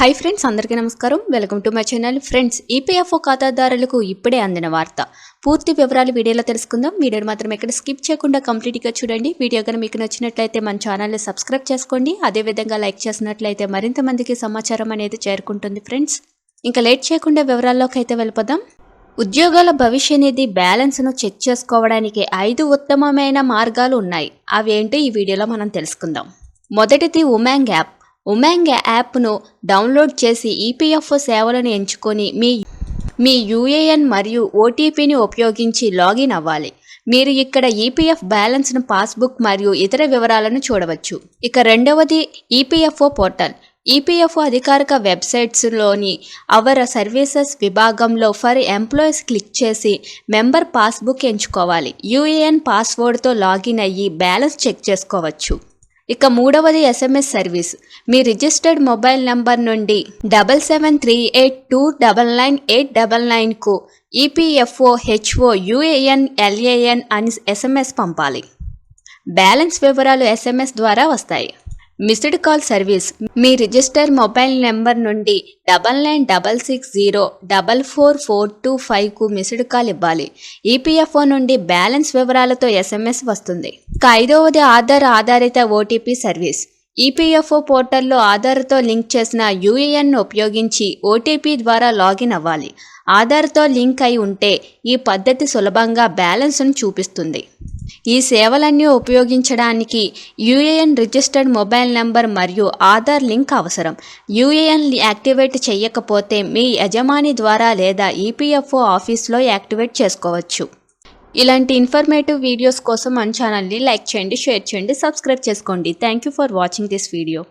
Hi friends అందరికీ నమస్కారం. Welcome to my channel friends EPFO ఖాతాదారులకు ఇప్పుడే అందిన వార్త. పూర్తి వివరాలు వీడియోలో తెలుసుకుందాం. వీడియోని మాత్రం ఎక్కడ స్కిప్ చేయకుండా కంప్లీట్గా చూడండి. వీడియో కనుక మీకు నచ్చినట్లయితే మన ఛానల్ని సబ్స్క్రైబ్ చేసుకోండి. అదేవిధంగా లైక్ చేసినట్లయితే మరింత మందికి సమాచారం అనేది చేరుకుంటుంది ఫ్రెండ్స్ ఇంకా లేట్ చేయకుండా వివరాల్లోకి అయితే వెళ్ళిపోదాం. ఉద్యోగాల భవిష్య నిధి బ్యాలెన్స్ను చెక్ చేసుకోవడానికి ఐదు ఉత్తమమైన మార్గాలు ఉన్నాయి. అవేంటో ఈ వీడియోలో మనం తెలుసుకుందాం. మొదటిది ఉమాంగ్ యాప్. ఉమాంగ్ యాప్ను డౌన్లోడ్ చేసి ఈపీఎఫ్ఓ సేవలను ఎంచుకొని మీ మీ యూఏఎన్ మరియు ఓటీపీని ఉపయోగించి లాగిన్ అవ్వాలి. మీరు ఇక్కడ ఈపీఎఫ్ బ్యాలెన్స్ను పాస్బుక్ మరియు ఇతర వివరాలను చూడవచ్చు. ఇక రెండవది ఈపీఎఫ్ఓ పోర్టల్. ఈపీఎఫ్ఓ అధికారిక వెబ్సైట్స్లోని అవర్ సర్వీసెస్ విభాగంలో ఫర్ ఎంప్లాయీస్ క్లిక్ చేసి మెంబర్ పాస్బుక్ ఎంచుకోవాలి. యూఏఎన్ పాస్వర్డ్తో లాగిన్ అయ్యి బ్యాలెన్స్ చెక్ చేసుకోవచ్చు. ఇక మూడవది ఎస్ఎంఎస్ సర్వీస్. మీ రిజిస్టర్డ్ మొబైల్ నంబర్ నుండి double seven three eight two double nine eight double నైన్కు EPFO HO UAN LAN అని ఎస్ఎంఎస్ పంపాలి. బ్యాలెన్స్ వివరాలు ఎస్ఎంఎస్ ద్వారా వస్తాయి. Missed call service. మీ రిజిస్టర్ మొబైల్ నెంబర్ నుండి double nine double six zero double four four two ఫైవ్కు missed call ఇవ్వాలి. EPFO నుండి balance వివరాలతో SMS వస్తుంది. ఇక ఐదవది ఆధార్ ఆధారిత ఓటీపీ సర్వీస్. ఈపీఎఫ్ఓ పోర్టల్లో ఆధార్తో లింక్ చేసిన యూఏఎన్ను ఉపయోగించి ఓటీపీ ద్వారా లాగిన్ అవ్వాలి. ఆధార్తో లింక్ అయి ఉంటే ఈ పద్ధతి సులభంగా బ్యాలెన్స్ను చూపిస్తుంది. ఈ సేవలన్నీ ఉపయోగించడానికి యూఏఎన్ రిజిస్టర్డ్ మొబైల్ నంబర్ మరియు ఆధార్ లింక్ అవసరం. యూఏఎన్ యాక్టివేట్ చేయకపోతే మీ యజమాని ద్వారా లేదా ఈపీఎఫ్ఓ ఆఫీస్లో యాక్టివేట్ చేసుకోవచ్చు. ఇలాంటి ఇన్ఫర్మేటివ్ వీడియోస్ కోసం మన ఛానల్ని లైక్ చేయండి షేర్ చేయండి సబ్స్క్రైబ్ చేసుకోండి. Thank you for watching this video.